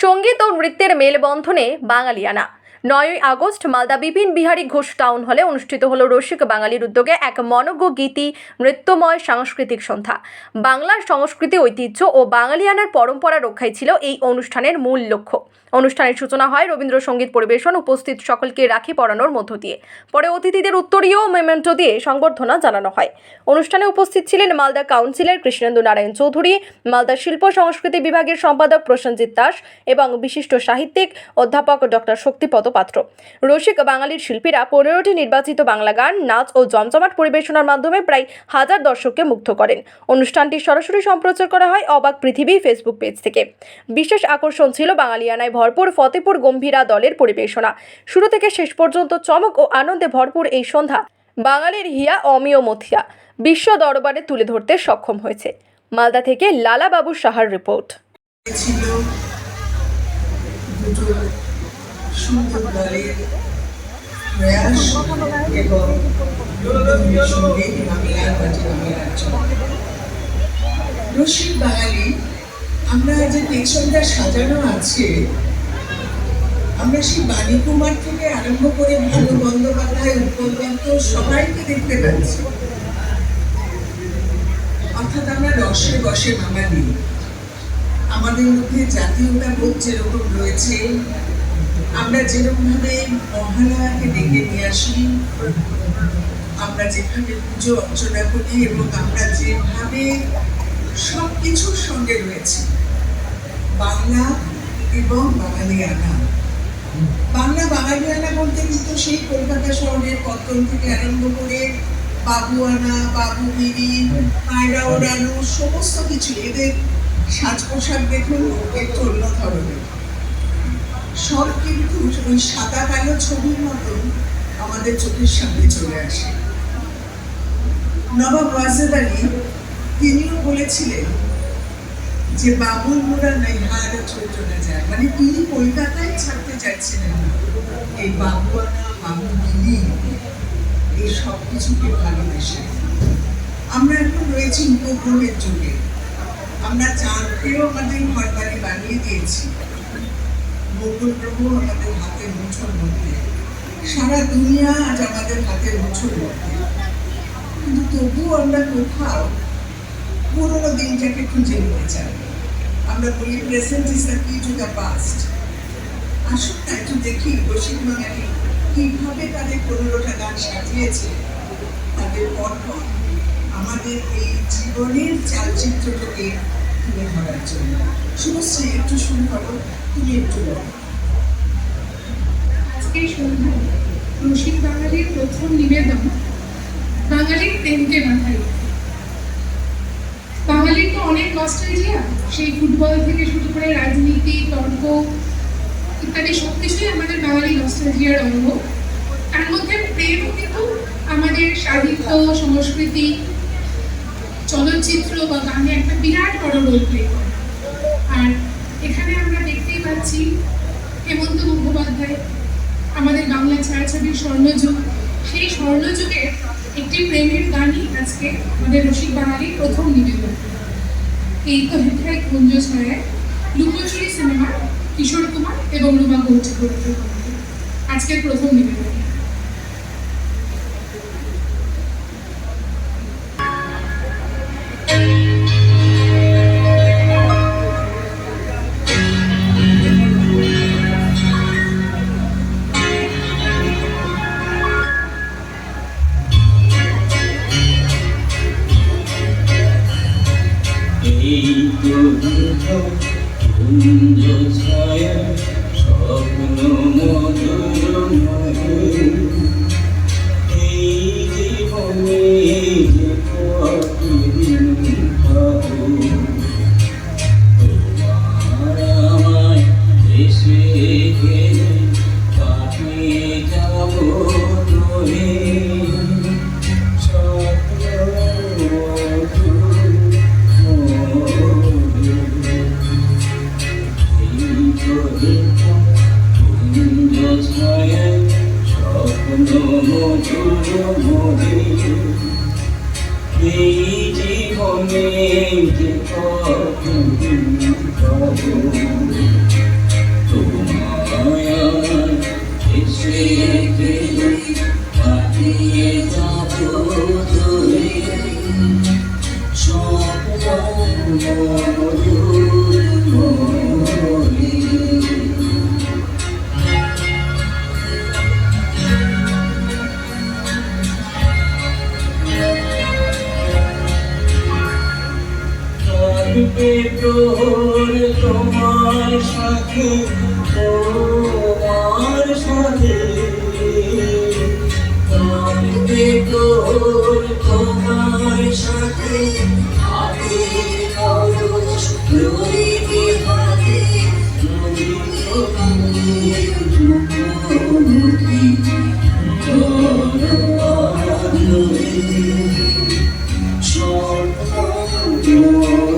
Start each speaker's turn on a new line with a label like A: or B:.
A: সংগীত ও নৃত্যের মেলবন্ধনে বাঙালিয়ানা। নয়ই আগস্ট মালদা বিপিন বিহারী ঘোষ টাউন হলে অনুষ্ঠিত হলো রসিক বাঙালির উদ্যোগে এক মনজ্ঞ গীতি নৃত্যময় সাংস্কৃতিক সন্ধ্যা। বাংলার সংস্কৃতি, ঐতিহ্য ও বাঙালিয়ানার পরম্পরা রক্ষাই ছিল এই অনুষ্ঠানের মূল লক্ষ্য। অনুষ্ঠানের সূচনা হয় রবীন্দ্রসঙ্গীত পরিবেশন, উপস্থিত সকলকে রাখি পরানোর মধ্য দিয়ে। পরে অতিথিদের উত্তরীয় মেমেন্টো দিয়ে সংবর্ধনা জানানো হয়। অনুষ্ঠানে উপস্থিত ছিলেন মালদা কাউন্সিলর কৃষ্ণেন্দু নারায়ণ চৌধুরী, মালদা শিল্প সংস্কৃতি বিভাগের সম্পাদক প্রসেনজিৎ দাস এবং বিশিষ্ট সাহিত্যিক অধ্যাপক ডক্টর শক্তিপদ পাত্র রসিক বাঙালির শিল্পীরা পনেরোটি নির্বাচিত বাংলা গান, নাচ ও জমজমাট পরিবেশনার মাধ্যমে প্রায় হাজার দর্শককে মুগ্ধ করেন। অনুষ্ঠানটি সরাসরি সম্প্রচার করা হয় অবাক পৃথিবী ফেসবুক পেজ থেকে। বিশেষ আকর্ষণ ছিল বাঙালিয়ানায় ভরপুর ফতেপুর গম্ভীরা দলের পরিবেশনা। শুরু থেকে শেষ পর্যন্ত চমক ও আনন্দে ভরপুর এই সন্ধ্যা বাঙালির হিয়া অমিয় মথিয়া বিশ্ব দরবারে তুলে ধরতে সক্ষম হয়েছে। মালদা থেকে লালা বাবু সাহার রিপোর্ট।
B: সুন্দর দলের প্রয়াস এবং রসিক বাঙালি আমরা যে পেছনটা সাজানো আছে, আমরা সেই বাণী কুমার থেকে আরম্ভ করে ভানু বন্দ্যোপাধ্যায় উৎপল দত্ত সবাইকে দেখতে পাচ্ছি অর্থাৎ আমরা রসে বসে বাঙালি আমাদের মধ্যে জাতীয়তা বোধ যেরকম রয়েছে আমরা যেরকমভাবে মহালয়াকে ডেকে নিয়ে আসি, আমরা যেভাবে পুজো অর্চনা করি এবং আমরা যেভাবে সব কিছুর সঙ্গে রয়েছি, বাংলা এবং বাঙালিয়ানা। বাংলা বাঙালিয়ানা বলতে কিন্তু সেই কলকাতা শহরের পত্তন থেকে আরম্ভ করে বাবুয়ানা, বাবুগিরি পায়রা ওড়ানো, সমস্ত কিছু এদের সাজ পোশাক দেখুন একটু অন্য ধরনের সব কিন্তু ওই সাদা কালো ছবির মতন আমাদের চোখের সামনে চলে আসে। নবাব ওয়াজেদ আলী, তিনিও বলেছিলেন যে বাবুল মোড়া নেহার চৈতন্য যায়। মানে তিনি কলকাতায় ছাড়তে চাইছিলেন না। এই বাবুয়ানা, বাবুগিরি, এই সব কিছুকে ভালোবেসে। আমরা এখন রয়েছি উপগ্রহের যুগে। আমরা চাঁদকেও আমাদের ঘর বাড়ি বানিয়ে দিয়েছি। মঙ্গল গ্রহ আমাদের হাতের মুঠোর মধ্যে। সারা দুনিয়া আজ আমাদের হাতের মুঠোর মধ্যে। কিন্তু তবুও আমরা কোথাও পুরোনো দিনটাকে খুঁজে নিতে চাই আমরা বলি present is the key to the past আসুন না একটু দেখি রসিক বাঙালি কীভাবে তাদের পনেরোটা গান সাজিয়েছে। তাদের পরপর আমাদের এই জীবনের চালচিত্রটাকে তুলে ধরার জন্য শুভশ্রী একটু শুরু করো, তুমি একটু বলো।
C: সন্ধ্যায় রসিক বাঙালির প্রথম নিবেদন, বাঙালির রেখে। বাঙালির তো অনেক নস্টালজিয়া সেই ফুটবল থেকে শুরু করে রাজনীতি, তর্ক ইত্যাদি সব কিছুই আমাদের বাঙালি নস্টালজিয়ার অঙ্গ। তার মধ্যে প্রেম কিন্তু আমাদের সাহিত্য, সংস্কৃতি চলচ্চিত্র বা গানে একটা বিরাট বড় রোল প্লে করে। আর এখানে আমরা দেখতেই পাচ্ছি হেমন্ত মুখোপাধ্যায়, আমাদের বাংলা ছায়াছবির স্বর্ণযুগ। সেই স্বর্ণযুগের একটি প্রেমের গানই আজকে আমাদের রসিক বাঙালির প্রথম নিবেদন। এই তো হেথায় কুঞ্জ ছয়ায় লুকোচুরি সিনেমা, কিশোর কুমার এবং রুমা গৌচি আজকের প্রথম নিবেদন।
D: এই তো কুঞ্জ ছায়া স্বপ্ন মধুর মহে এই জীবনে যে কতদিন পাবো তোমার আমায় এসে গেলে কাটিয়ে যাব প্রহর তোমার সাথে তোমার সাথে। কাঁদবে তোমার সাথে Oh